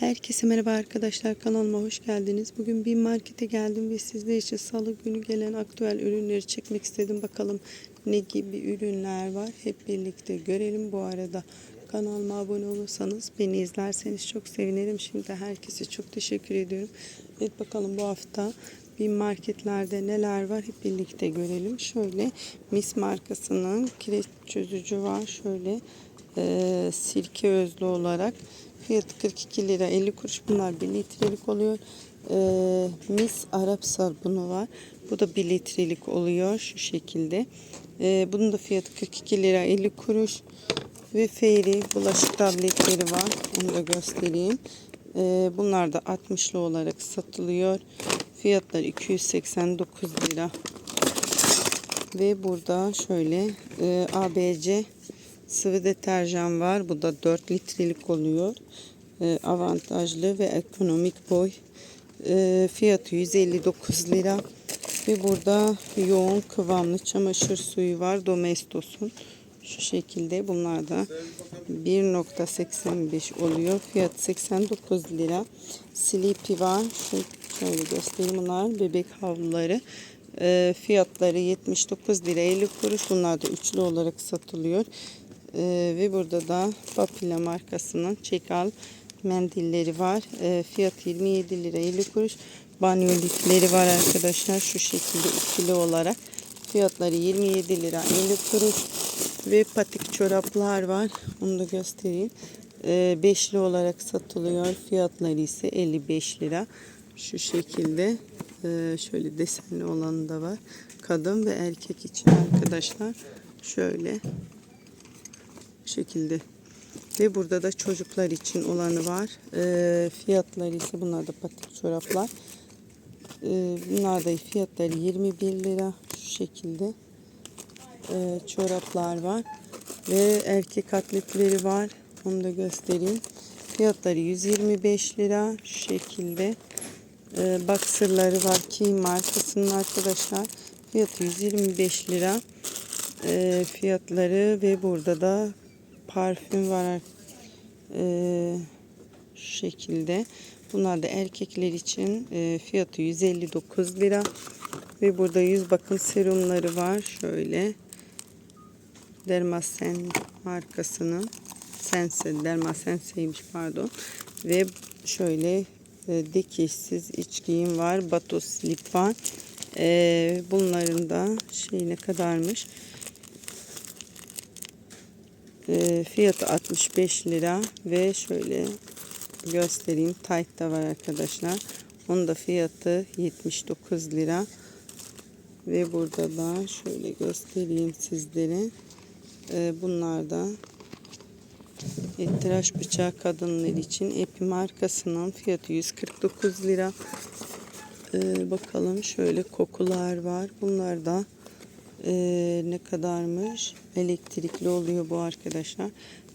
Herkese merhaba arkadaşlar kanalıma hoş geldiniz. Bugün bir markete geldim ve sizler için salı günü gelen aktüel ürünleri çekmek istedim. Bakalım ne gibi ürünler var hep birlikte görelim. Bu arada kanalıma abone olursanız beni izlerseniz çok sevinirim. Şimdi herkese çok teşekkür ediyorum. Evet bakalım bu hafta bir marketlerde neler var hep birlikte görelim. Şöyle Mis markasının kireç çözücü var. Şöyle e, sirke özlü olarak fiyatı 42 lira 50 kuruş bunlar 1 litrelik oluyor. E, mis Arap sabunu var. Bu da 1 litrelik oluyor şu şekilde. E, bunun da fiyatı 42 lira 50 kuruş. Ve Fairy bulaşık tabletleri var onu da göstereyim. E, bunlar da 60'lı olarak satılıyor. Fiyatlar 289 lira. Ve burada şöyle e, ABC sıvı deterjan var. Bu da 4 litrelik oluyor. E, avantajlı ve ekonomik boy. E, fiyatı 159 lira. Ve burada yoğun kıvamlı çamaşır suyu var. Domestos'un. Şu şekilde bunlar da 1.85 oluyor. Fiyat 89 lira. Sleepy var. Şöyle göstereyim bunlar. Bebek havluları. E, fiyatları 79 lira 50 kuruş. Bunlar da üçlü olarak satılıyor. E, ve burada da Papilla markasının çekal mendilleri var. E, fiyat 27 lira 50 kuruş. Banyo lifleri var arkadaşlar. Şu şekilde ikili olarak. Fiyatları 27 lira 50 kuruş. Ve patik çoraplar var. Onu da göstereyim. E, beşli olarak satılıyor. Fiyatları ise 55 lira. Şu şekilde e, şöyle desenli olanı da var. Kadın ve erkek için arkadaşlar. Şöyle şekilde. Ve burada da çocuklar için olanı var. E, fiyatları ise bunlar da patik çoraplar. E, bunlar da fiyatları 21 lira şu şekilde. E, çoraplar var. Ve erkek atletleri var. Onu da göstereyim. Fiyatları 125 lira şu şekilde. E, boxerları var ki markasının arkadaşlar. Fiyatı 125 lira. E, fiyatları ve burada da parfüm var. E, şu şekilde. Bunlar da erkekler için e, fiyatı 159 lira. Ve burada yüz bakım serumları var. Şöyle. Dermasen markasının. Sense, Dermasenseymiş pardon. Ve şöyle e, dikişsiz iç giyim var. Bato slip var. E, bunların da şey ne kadarmış? E, fiyatı 65 lira ve şöyle göstereyim. Tight da var arkadaşlar. Onun da fiyatı 79 lira. Ve burada da şöyle göstereyim sizlere. E, bunlar da e, tıraş bıçağı kadınlar için Epi markasının fiyatı 149 lira. Ee, bakalım şöyle kokular var. Bunlar da e, ne kadarmış? Elektrikli oluyor bu arkadaşlar.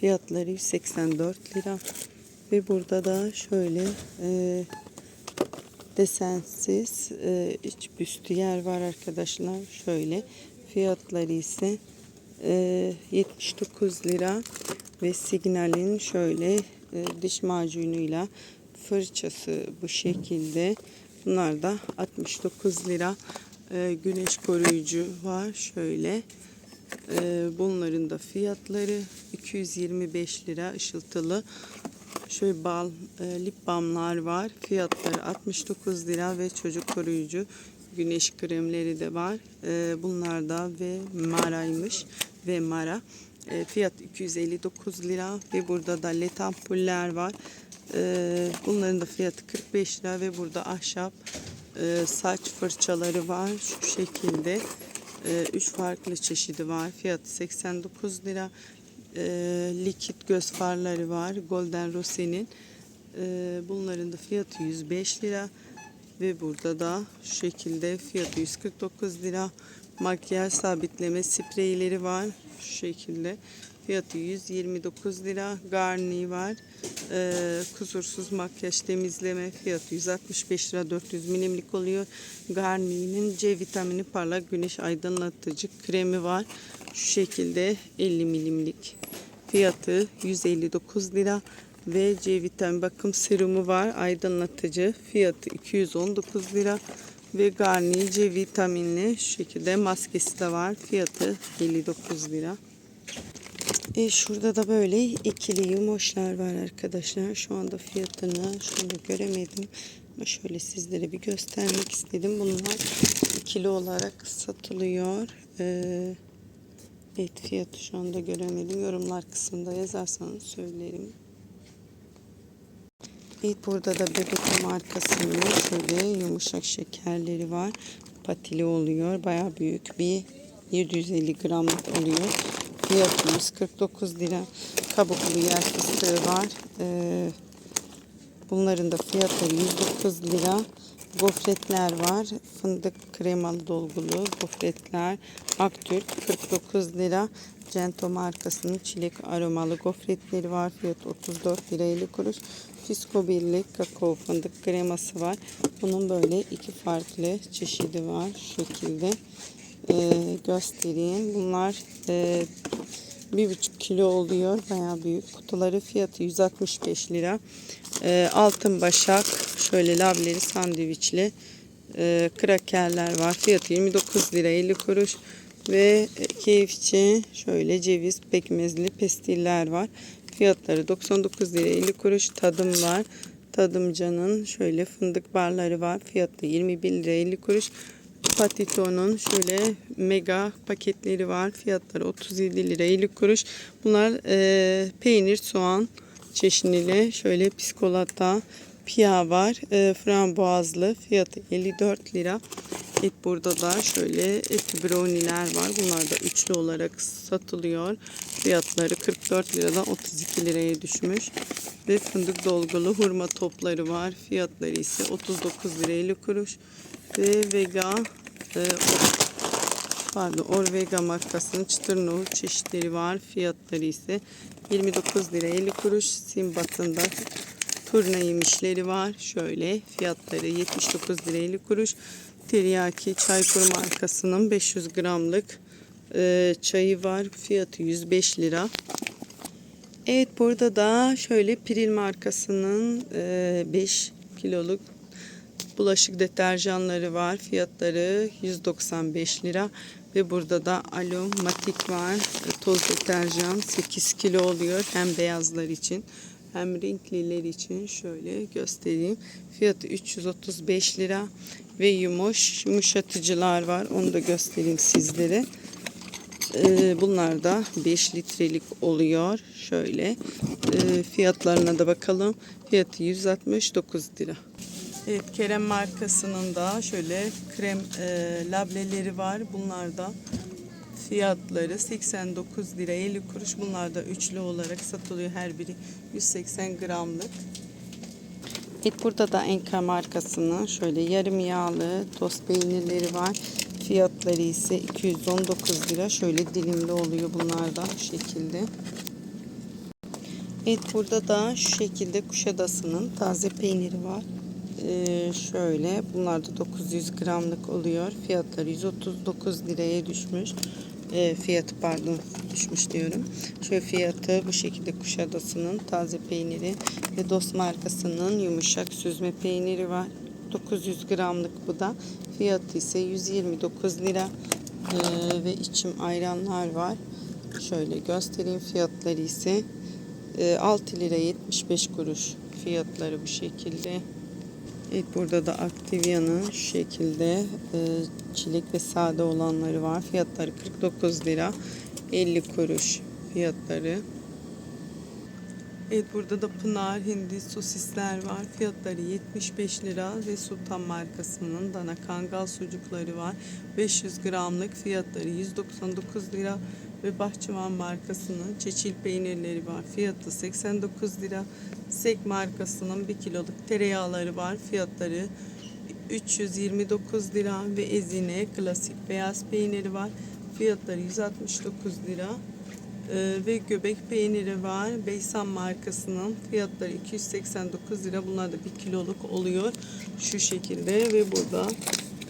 Fiyatları 184 lira. Ve burada da şöyle e, desensiz e, iç büstüyer var arkadaşlar. Şöyle fiyatları ise e, 79 lira ve signalin şöyle e, diş macunuyla fırçası bu şekilde. Bunlar da 69 lira. E, güneş koruyucu var şöyle. E, bunların da fiyatları 225 lira ışıltılı. Şöyle bal, e, lip balmlar var. Fiyatları 69 lira ve çocuk koruyucu güneş kremleri de var. E, bunlar da ve maraymış ve mara. Fiyat 259 lira ve burada da led ampuller var. Bunların da fiyatı 45 lira ve burada ahşap e, saç fırçaları var şu şekilde. 3 farklı çeşidi var. Fiyatı 89 lira. E, likit göz farları var. Golden Rose'nin. E, bunların da fiyatı 105 lira. Ve burada da şu şekilde fiyatı 149 lira. Makyaj sabitleme spreyleri var. Şu şekilde. Fiyatı 129 lira. Garni var. Ee, kusursuz makyaj temizleme fiyatı 165 lira 400 milimlik oluyor. Garni'nin C vitamini parlak güneş aydınlatıcı kremi var. Şu şekilde 50 milimlik. Fiyatı 159 lira. ve C vitamin bakım serumu var. Aydınlatıcı. Fiyatı 219 lira. Ve Garnier C vitaminli şu şekilde maskesi de var. Fiyatı 59 lira. E şurada da böyle ikili yumoşlar var arkadaşlar. Şu anda fiyatını şöyle göremedim. Ama şöyle sizlere bir göstermek istedim. Bunlar ikili olarak satılıyor. Ee, evet fiyatı şu anda göremedim. Yorumlar kısmında yazarsanız söylerim. Evet burada da bebek markasının şöyle yumuşak şekerleri var. Patili oluyor. Baya büyük bir 750 gramlık oluyor. Fiyatı 149 lira. Kabuklu yer fıstığı var. Ee, bunların da fiyatları 109 lira. Gofretler var. Fındık kremalı dolgulu gofretler. Aktürk 49 lira. Cento markasının çilek aromalı gofretleri var. Fiyat 34 lira 50 kuruş. Fisko birlik kakao fındık kreması var. Bunun böyle iki farklı çeşidi var. Şu şekilde Ee, göstereyim. Bunlar e, bir buçuk kilo oluyor. Bayağı büyük. Kutuları fiyatı 165 lira. Ee, altın başak şöyle lableri sandviçli e, krakerler var. Fiyatı 29 lira 50 kuruş. Ve keyifçi şöyle ceviz pekmezli pestiller var. Fiyatları 99 lira 50 kuruş. Tadım var. Tadımcanın şöyle fındık barları var. Fiyatı 21 lira 50 kuruş. Patito'nun şöyle mega paketleri var. Fiyatları 37 lira 50 kuruş. Bunlar e, peynir, soğan çeşnili. Şöyle piskolata, pia var. E, frambuazlı. Fiyatı 54 lira. Et burada da şöyle et browniler var. Bunlar da üçlü olarak satılıyor. Fiyatları 44 liradan 32 liraya düşmüş. Ve fındık dolgulu hurma topları var. Fiyatları ise 39 lira 50 kuruş. Ve Vega e, pardon Orvega markasının çıtır nohut çeşitleri var. Fiyatları ise 29 lira 50 kuruş. Simbat'ın da turna yemişleri var. Şöyle fiyatları 79 lira 50 kuruş. Teriyaki Çaykur markasının 500 gramlık e, çayı var. Fiyatı 105 lira. Evet burada da şöyle Piril markasının e, 5 kiloluk bulaşık deterjanları var. Fiyatları 195 lira. Ve burada da Alomatik var. E, Toz deterjan 8 kilo oluyor. Hem beyazlar için hem renkliler için şöyle göstereyim. Fiyatı 335 lira. Ve yumuş yumuşatıcılar var. Onu da göstereyim sizlere. Ee, Bunlar da 5 litrelik oluyor. Şöyle Ee, fiyatlarına da bakalım. Fiyatı 169 lira. Evet Kerem markasının da şöyle krem e, lableleri var. Bunlar da fiyatları 89 lira 50 kuruş. Bunlar da üçlü olarak satılıyor. Her biri 180 gramlık. Evet burada da Enka markasının şöyle yarım yağlı tost peynirleri var. Fiyatları ise 219 lira. Şöyle dilimli oluyor bunlar da şu şekilde. Evet burada da şu şekilde Kuşadası'nın taze peyniri var. Ee, şöyle bunlar da 900 gramlık oluyor. Fiyatları 139 liraya düşmüş. Ee, fiyatı pardon düşmüş diyorum. Şöyle fiyatı bu şekilde Kuşadası'nın taze peyniri ve Dost markasının yumuşak süzme peyniri var. 900 gramlık bu da. Fiyatı ise 129 lira. Ee, ve içim ayranlar var. Şöyle göstereyim fiyatları ise e, 6 lira 75 kuruş fiyatları bu şekilde. Evet burada da Activia'nın şu şekilde e, çilek ve sade olanları var. Fiyatları 49 lira 50 kuruş fiyatları. Evet burada da Pınar hindi sosisler var. Fiyatları 75 lira ve Sultan markasının dana kangal sucukları var. 500 gramlık fiyatları 199 lira ve Bahçıvan markasının çeçil peynirleri var. Fiyatı 89 lira. Sek markasının 1 kiloluk tereyağları var. Fiyatları 329 lira ve Ezine klasik beyaz peyniri var. Fiyatları 169 lira. Ee, ve göbek peyniri var. Beysan markasının fiyatları 289 lira. Bunlar da 1 kiloluk oluyor. Şu şekilde ve burada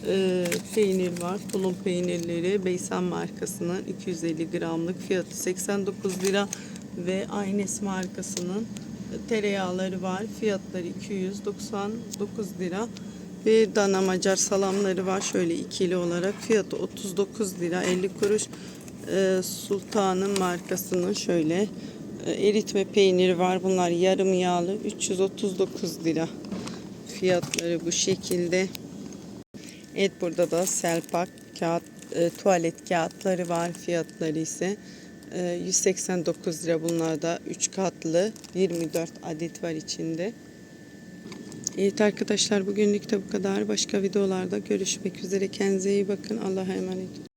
e, peynir var. Tulum peynirleri Beysan markasının 250 gramlık fiyatı 89 lira ve Aynes markasının tereyağları var. Fiyatları 299 lira. Bir dana macar salamları var. Şöyle ikili olarak. Fiyatı 39 lira 50 kuruş. Ee, Sultan'ın markasının şöyle e, eritme peyniri var. Bunlar yarım yağlı. 339 lira. Fiyatları bu şekilde. Evet burada da Selpak kağıt, e, tuvalet kağıtları var. Fiyatları ise e, 189 lira. Bunlar da 3 katlı 24 adet var içinde. Evet arkadaşlar bugünlük de bu kadar. Başka videolarda görüşmek üzere. Kendinize iyi bakın. Allah'a emanet olun.